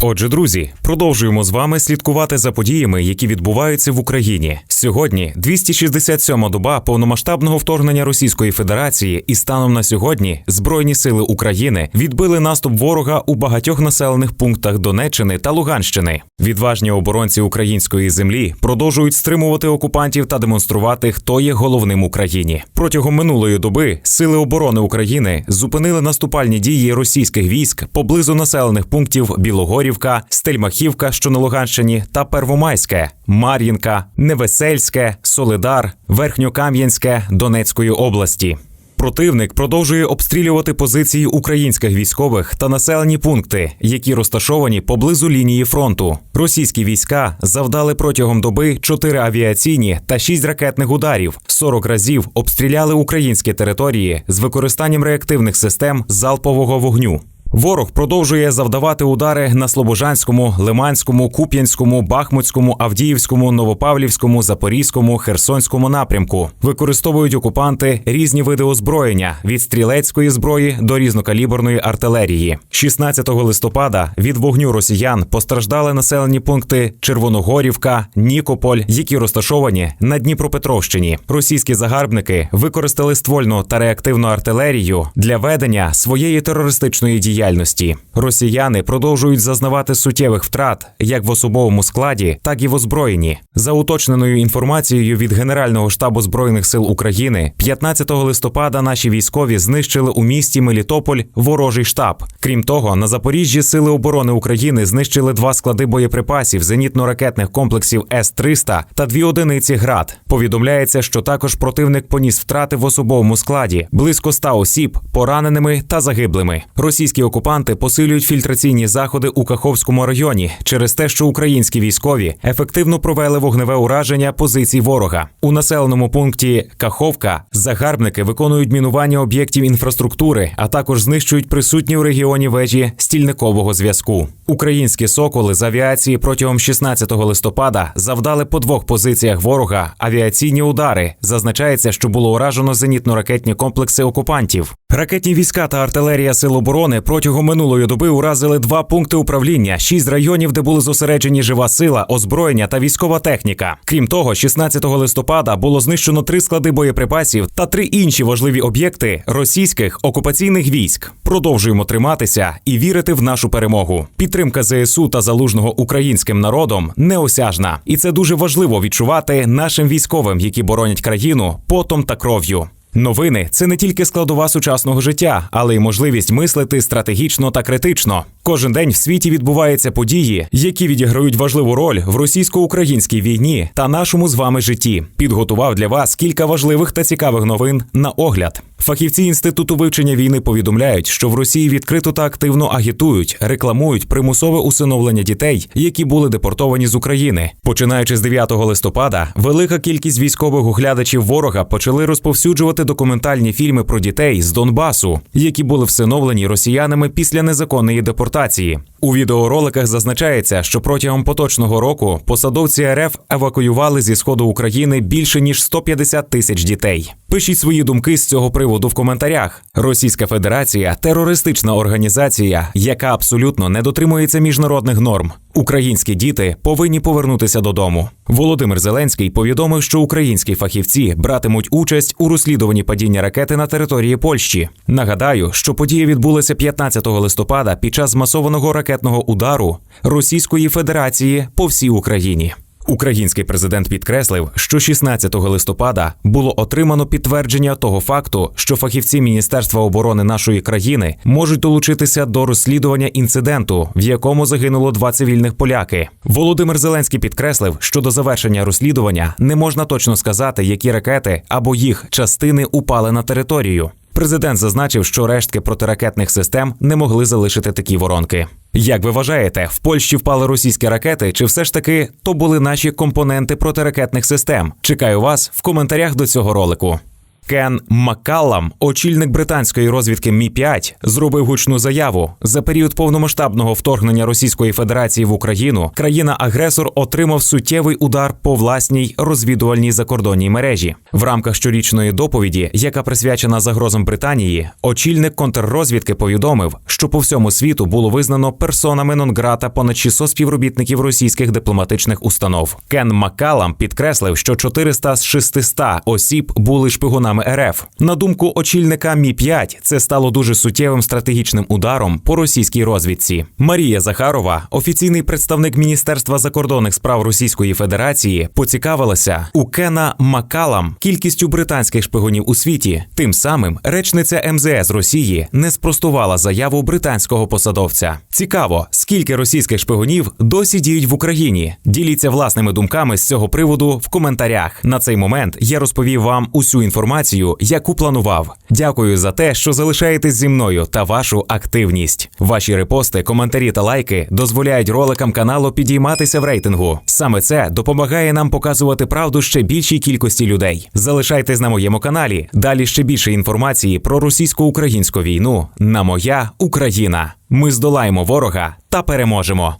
Отже, друзі, продовжуємо з вами слідкувати за подіями, які відбуваються в Україні. Сьогодні 267-ма доба повномасштабного вторгнення Російської Федерації, і станом на сьогодні Збройні сили України відбили наступ ворога у багатьох населених пунктах Донеччини та Луганщини. Відважні оборонці української землі продовжують стримувати окупантів та демонструвати, хто є головним Україні. Протягом минулої доби сили оборони України зупинили наступальні дії російських військ поблизу населених пунктів Білогорівка, Стельмахівка, що на Луганщині, та Первомайське, Мар'їнка, Невесельське, Солидар, Верхньокам'янське Донецької області. Противник продовжує обстрілювати позиції українських військових та населені пункти, які розташовані поблизу лінії фронту. Російські війська завдали протягом доби 4 авіаційні та 6 ракетних ударів. 40 разів обстріляли українські території з використанням реактивних систем залпового вогню. Ворог продовжує завдавати удари на Слобожанському, Лиманському, Куп'янському, Бахмутському, Авдіївському, Новопавлівському, Запорізькому, Херсонському напрямку. Використовують окупанти різні види озброєння від стрілецької зброї до різнокаліберної артилерії. 16 листопада від вогню росіян постраждали населені пункти Червоногорівка, Нікополь, які розташовані на Дніпропетровщині. Російські загарбники використали ствольну та реактивну артилерію для ведення своєї терористичної діяльності діяльності. Росіяни продовжують зазнавати суттєвих втрат як в особовому складі, так і в озброєнні. За уточненою інформацією від Генерального штабу збройних сил України, 15 листопада наші військові знищили у місті Мелітополь ворожий штаб. Крім того, на Запоріжжі сили оборони України знищили два склади боєприпасів зенітно-ракетних комплексів С-300 та дві одиниці ГРАД. Повідомляється, що також противник поніс втрати в особовому складі близько 100 осіб, пораненими та загиблими. Російські окупанти посилюють фільтраційні заходи у Каховському районі через те, що українські військові ефективно провели вогневе ураження позицій ворога у населеному пункті Каховка. Загарбники виконують мінування об'єктів інфраструктури, а також знищують присутні у регіоні вежі стільникового зв'язку. Українські соколи з авіації протягом 16 листопада завдали по двох позиціях ворога авіаційні удари. Зазначається, що було уражено зенітно-ракетні комплекси окупантів. Ракетні війська та артилерія сил оборони протягом минулої доби уразили два пункти управління, шість районів, де були зосереджені жива сила, озброєння та військова техніка. Крім того, 16 листопада було знищено три склади боєприпасів та три інші важливі об'єкти російських окупаційних військ. Продовжуємо триматися і вірити в нашу перемогу. Підтримка ЗСУ та залужного українським народом неосяжна, і це дуже важливо відчувати нашим військовим, які боронять країну потом та кров'ю. Новини це не тільки складова сучасного життя, але й можливість мислити стратегічно та критично. Кожен день в світі відбуваються події, які відіграють важливу роль в російсько-українській війні та нашому з вами житті. Підготував для вас кілька важливих та цікавих новин на огляд. Фахівці інституту вивчення війни повідомляють, що в Росії відкрито та активно агітують, рекламують примусове усиновлення дітей, які були депортовані з України. Починаючи з 9 листопада, велика кількість військових оглядачів ворога почали розповсюджувати документальні фільми про дітей з Донбасу, які були всиновлені росіянами після незаконної депортації репутації. У відеороликах зазначається, що протягом поточного року посадовці РФ евакуювали зі сходу України більше ніж 150 тисяч дітей. Пишіть свої думки з цього приводу в коментарях. Російська Федерація терористична організація, яка абсолютно не дотримується міжнародних норм. Українські діти повинні повернутися додому. Володимир Зеленський повідомив, що українські фахівці братимуть участь у розслідуванні падіння ракети на території Польщі. Нагадаю, що подія відбулася 15 листопада під час змасованого ракетного удару Російської Федерації по всій Україні. Український президент підкреслив, що 16 листопада було отримано підтвердження того факту, що фахівці Міністерства оборони нашої країни можуть долучитися до розслідування інциденту, в якому загинуло два цивільних поляки. Володимир Зеленський підкреслив, що до завершення розслідування не можна точно сказати, які ракети або їх частини упали на територію. Президент зазначив, що рештки протиракетних систем не могли залишити такі воронки. Як ви вважаєте, в Польщі впали російські ракети, чи все ж таки то були наші компоненти протиракетних систем? Чекаю вас в коментарях до цього ролику. Кен Маккаллам, очільник британської розвідки Мі 5 зробив гучну заяву. За період повномасштабного вторгнення Російської Федерації в Україну країна-агресор отримав суттєвий удар по власній розвідувальній закордонній мережі. В рамках щорічної доповіді, яка присвячена загрозам Британії, очільник контррозвідки повідомив, що по всьому світу було визнано персонами нон-грата понад 600 співробітників російських дипломатичних установ. Кен Маккалам підкреслив, що 400 з 600 осіб були шпигунами РФ. На думку очільника Мі 5 це стало дуже суттєвим стратегічним ударом по російській розвідці. Марія Захарова, офіційний представник Міністерства закордонних справ Російської Федерації, поцікавилася у Кена Маккалам кількістю британських шпигунів у світі. Тим самим речниця МЗС Росії не спростувала заяву британського посадовця. Цікаво, скільки російських шпигунів досі діють в Україні. Діліться власними думками з цього приводу в коментарях. На цей момент я розповів вам усю інформацію, яку планував. Дякую за те, що залишаєтесь зі мною та вашу активність. Ваші репости, коментарі та лайки дозволяють роликам каналу підійматися в рейтингу. Саме це допомагає нам показувати правду ще більшій кількості людей. Залишайтесь на моєму каналі. Далі ще більше інформації про російсько-українську війну на моя Україна. Ми здолаємо ворога та переможемо.